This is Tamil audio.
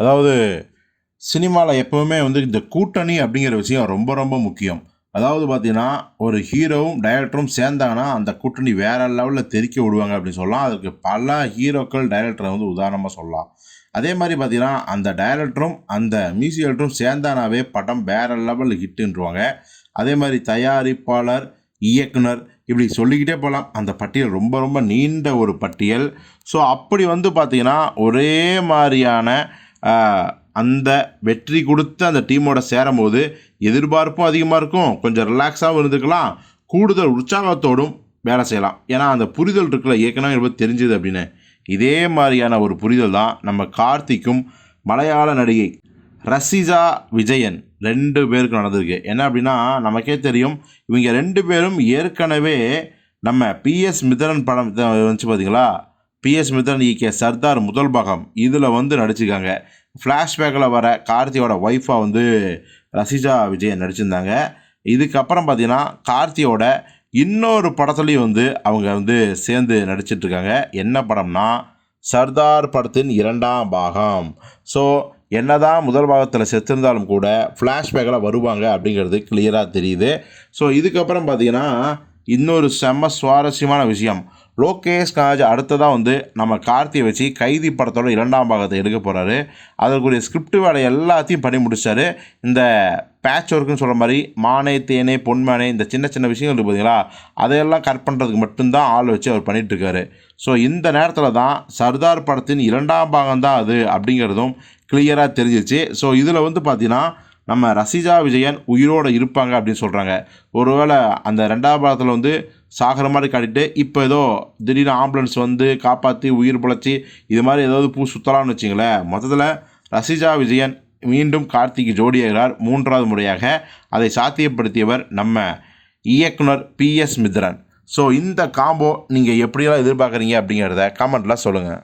அதாவது சினிமாவில் எப்போவுமே வந்து இந்த கூட்டணி அப்படிங்கிற விஷயம் ரொம்ப ரொம்ப முக்கியம். அதாவது பார்த்தீங்கன்னா ஒரு ஹீரோவும் டைரக்டரும் சேர்ந்தாங்கன்னா அந்த கூட்டணி வேற லெவலில் தெறிக்க விடுவாங்க அப்படின்னு சொல்லலாம். அதுக்கு பல ஹீரோக்கள் டைரக்டரை வந்து உதாரணமாக சொல்லலாம். அதே மாதிரி பார்த்தீங்கன்னா அந்த டைரக்டரும் அந்த மியூசிக் டைரக்டரும் சேர்ந்தானாவே படம் வேற லெவலில் ஹிட்டுன்றுவாங்க அதே மாதிரி தயாரிப்பாளர் இயக்குனர் இப்படி சொல்லிக்கிட்டே போகலாம். அந்த பட்டியல் ரொம்ப ரொம்ப நீண்ட ஒரு பட்டியல். ஸோ அப்படி வந்து பார்த்தீங்கன்னா ஒரே மாதிரியான அந்த வெற்றி கொடுத்து அந்த டீமோட சேரும்போது எதிர்பார்ப்பும் அதிகமாக இருக்கும். கொஞ்சம் ரிலாக்ஸாகவும் இருந்துக்கலாம் கூடுதல் உற்சாகத்தோடும் வேலை செய்யலாம். ஏன்னா அந்த புரிதல் இருக்குல்ல ஏற்கனவே எனக்கு தெரிஞ்சுது அப்படின்னு. இதே மாதிரியான ஒரு புரிதல் தான் நம்ம கார்த்திக்கும் மலையாள நடிகை ரசிஜா விஜயன் ரெண்டு பேருக்கு நடந்திருக்கு. என்ன அப்படின்னா நமக்கே தெரியும் இவங்க ரெண்டு பேரும் ஏற்கனவே நம்ம பிஎஸ் மிதரன் படம் வந்துச்சு பார்த்தீங்களா? பிஎஸ் மித்ரன் இயக்கிய சர்தார் முதல் பாகம் இதில் வந்து நடிச்சிருக்காங்க. ஃப்ளாஷ்பேக்கில் வர கார்த்தியோட ஒய்ஃபாக வந்து ரசிஜா விஜயன் நடிச்சிருந்தாங்க. இதுக்கப்புறம் பார்த்தீங்கன்னா கார்த்தியோட இன்னொரு படத்துலையும் வந்து அவங்க வந்து சேர்ந்து நடிச்சிட்ருக்காங்க. என்ன படம்னா சர்தார் படத்தின் இரண்டாம் பாகம். ஸோ என்னதான் முதல் பாகத்தில் செத்திருந்தாலும் கூட ஃப்ளாஷ்பேக்கில் வருவாங்க அப்படிங்கிறது கிளியராக தெரியுது. ஸோ இதுக்கப்புறம் பார்த்தீங்கன்னா இன்னொரு செம்ம சுவாரஸ்யமான விஷயம். லோகேஷ் காஜ் அடுத்ததாக வந்து நம்ம கார்த்தியை வச்சு கைதி படத்தோட இரண்டாம் பாகத்தை எடுக்க போகிறாரு அதற்குரிய ஸ்கிரிப்ட் வேலை எல்லாத்தையும் பண்ணி முடிச்சாரு. இந்த பேட்ச் ஒர்க்குன்னு சொல்கிற மாதிரி மானே தேனே பொன்மானே இந்த சின்ன சின்ன விஷயங்கள் இருக்குது பார்த்தீங்களா அதையெல்லாம் கட் பண்ணுறதுக்கு மட்டும்தான் ஆள் வச்சு அவர் பண்ணிகிட்ருக்காரு ஸோ இந்த நேரத்தில் தான் சர்தார் படத்தின் இரண்டாம் பாகம் தான் அது அப்படிங்கிறதும் கிளியராக தெரிஞ்சிச்சு ஸோ இதில் வந்து பார்த்திங்கன்னா நம்ம ரசிஜா விஜயன் உயிரோடு இருப்பாங்க அப்படின்னு சொல்கிறாங்க ஒருவேளை அந்த ரெண்டாவது பாகத்தில் வந்து சாகிற மாதிரி காட்டிட்டு இப்போ ஏதோ திடீர்னு ஆம்புலன்ஸ் வந்து காப்பாற்றி உயிர் பிழைச்சி இது மாதிரி ஏதாவது பூ சுற்றலாம்னு வச்சிங்களேன். மொத்தத்தில் ரசிஜா விஜயன் மீண்டும் கார்த்திக் ஜோடியாகிறார் மூன்றாவது முறையாக. அதை சாத்தியப்படுத்தியவர் நம்ம இயக்குனர் பிஎஸ் மித்ரன். ஸோ இந்த காம்போ நீங்கள் எப்படியெல்லாம் எதிர்பார்க்குறீங்க அப்படிங்கிறத கமெண்ட்டில் சொல்லுங்கள்